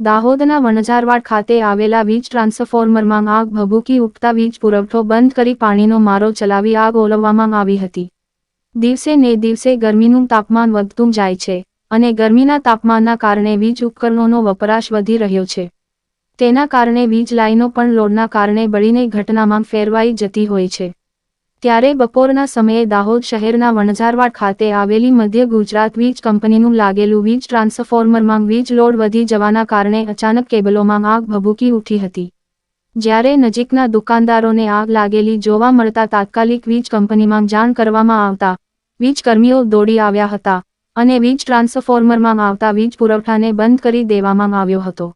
દાહોદના વણઝારવાડ ખાતે આવેલા વીજ ટ્રાન્સફોર્મરમાં આગ, ભભૂકી ઉગતા વીજ પુરવઠો બંધ કરી પાણીનો મારો ચલાવી આગ ઓલવવામાં આવી હતી. દિવસે ને દિવસે ગરમીનું તાપમાન વધતું જાય છે અને ગરમીના તાપમાનના કારણે વીજ ઉપકરણોનો વપરાશ વધી રહ્યો છે. તેના કારણે વીજ લાઈનો પણ લોડના કારણે બળીને ઘટનામાં ફેરવાઈ જતી હોય છે. ત્યારે બપોરના સમયે દાહોદ શહેરના વણઝારવાડ ખાતે આવેલી મધ્ય ગુજરાત વીજ કંપનીનું લાગેલું વીજ ટ્રાન્સફોર્મરમાં વીજ લોડ વધી જવાના કારણે અચાનક કેબલોમાં આગ ભભૂકી ઉઠી હતી. જ્યારે નજીકના દુકાનદારોને આગ લાગેલી જોવા મળતા તાત્કાલિક વીજ કંપનીમાં જાણ કરવામાં આવતા, વીજકર્મીઓ દોડી આવ્યા હતા અને વીજ ટ્રાન્સફોર્મરમાં આવતા વીજ પુરવઠાને બંધ કરી દેવામાં આવ્યો હતો.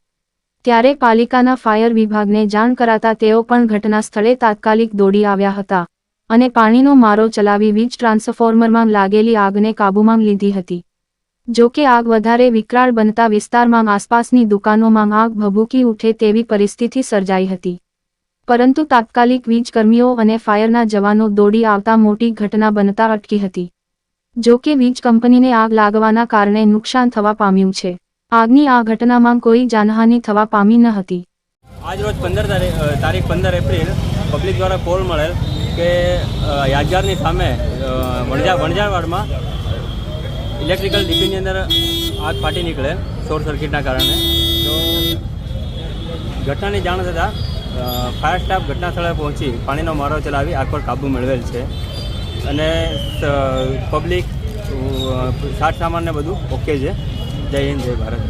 ત્યારે પાલિકાના ફાયર વિભાગને જાણ કરાતા તેઓ પણ ઘટના સ્થળે તાત્કાલિક દોડી આવ્યા હતા. અને પાણીનો મારો ચલાવી વીજ ટ્રાન્સફોર્મરમાં લાગેલી આગને કાબૂમાં લીધી હતી. જો કે આગ વધારે વિકરાળ બનતા વિસ્તારમાં આસપાસની દુકાનોમાં આગ ભભૂકી ઉઠે તેવી પરિસ્થિતિ સર્જાઈ હતી. પરંતુ તાત્કાલિક વીજકર્મીઓ અને ફાયરના જવાનો દોડી આવતા મોટી ઘટના બનતા અટકી હતી. જો કે વીજ કંપનીને આગ લાગવાના કારણે નુકસાન થવા પામ્યું છે. આગની આ ઘટનામાં કોઈ જાનહાનિ થવા પામી ન હતી. આજ રોજ પંદર તારીખ પંદર એપ્રિલ પબ્લિક દ્વારા કોલ મળેલ કે યાદગારની સામે વણજા વણઝાર વણઝારવાડમાં ઇલેક્ટ્રિકલ ડીપીની અંદર આગ ફાટી નીકળે શોર્ટ સર્કિટના કારણે. તો ઘટનાની જાણ થતાં ફાયર સ્ટાફ ઘટના સ્થળે પહોંચી પાણીનો મારો ચલાવી આગ પર કાબૂ મેળવેલ છે. અને પબ્લિક સાત સામાનને બધું ઓકે છે. જય હિન્દ જય ભારત.